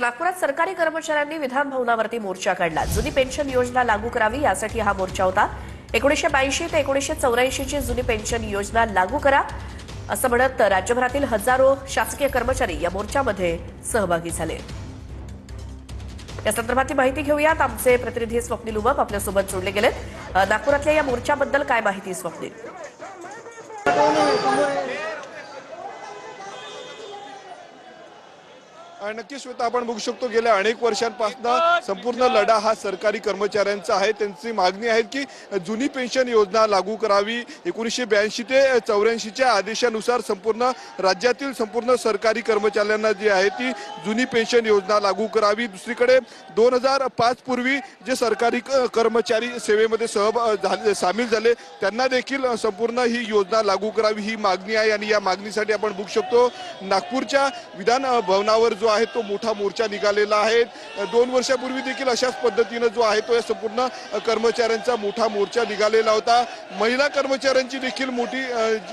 नागपुरात सरकारी कर्मचाऱ्यांनी विधान भवनावरती मोर्चा काढला. जुनी पेन्शन योजना लागू करावी यासाठी हा मोर्चा होता. एकोणीशे ब्याऐंशी ते एकोणीशे चौऱ्याऐंशीची जुनी पेन्शन योजना लागू करा असं म्हणत राज्यभरातील हजारो शासकीय कर्मचारी या मोर्चामध्ये सहभागी झाले. या संदर्भातली माहिती घेऊयात. आमचे प्रतिनिधी स्वप्नील उमप आपल्यासोबत जोडले गेलेत. नागपुरातल्या या मोर्चाबद्दल काय माहिती स्वप्नील? आणि नक्कीच श्वेता आपण बघू शकतो गेल्या अनेक वर्षांपासून संपूर्ण लढा हा सरकारी कर्मचाऱ्यांचा आहे. त्यांची मागणी आहे की जुनी पेन्शन योजना लागू करावी. एकोणीसशे ब्याऐंशी ते चौऱ्याऐंशीच्या आदेशानुसार संपूर्ण राज्यातील संपूर्ण सरकारी कर्मचाऱ्यांना जी आहे ती जुनी पेन्शन योजना लागू करावी. दुसरीकडे दोन हजार पाच पूर्वी जे सरकारी कर्मचारी सेवेमध्ये सहभाग झाले सामील झाले त्यांना देखील संपूर्ण ही योजना लागू करावी ही मागणी आहे. आणि या मागणीसाठी आपण बघू शकतो नागपूरच्या विधान भवनावर जो आहे तो मोठा मोर्चा निघालेला आहे. दोन वर्षापूर्वी देखील अशाच पद्धतीनं जो आहे तो या संपूर्ण कर्मचाऱ्यांचा मोठा मोर्चा निघालेला होता. महिला कर्मचाऱ्यांची देखील मोठी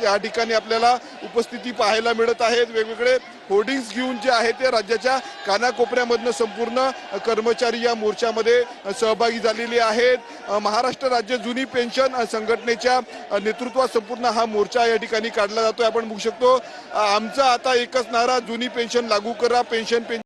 या ठिकाणी आपल्याला उपस्थिती पाहायला मिळत आहेत. वेगवेगळे होर्डिंग्स घेऊन जे आहे ते राज्याच्या कानाकोपऱ्यामधनं संपूर्ण कर्मचारी या मोर्चामध्ये सहभागी झालेले आहेत. महाराष्ट्र राज्य जुनी पेन्शन संघटनेच्या नेतृत्वात संपूर्ण हा मोर्चा या ठिकाणी काढला जातोय. आपण बघू शकतो आमचा आता एकच नारा जुनी पेन्शन लागू करा पेन्शन पेन्शन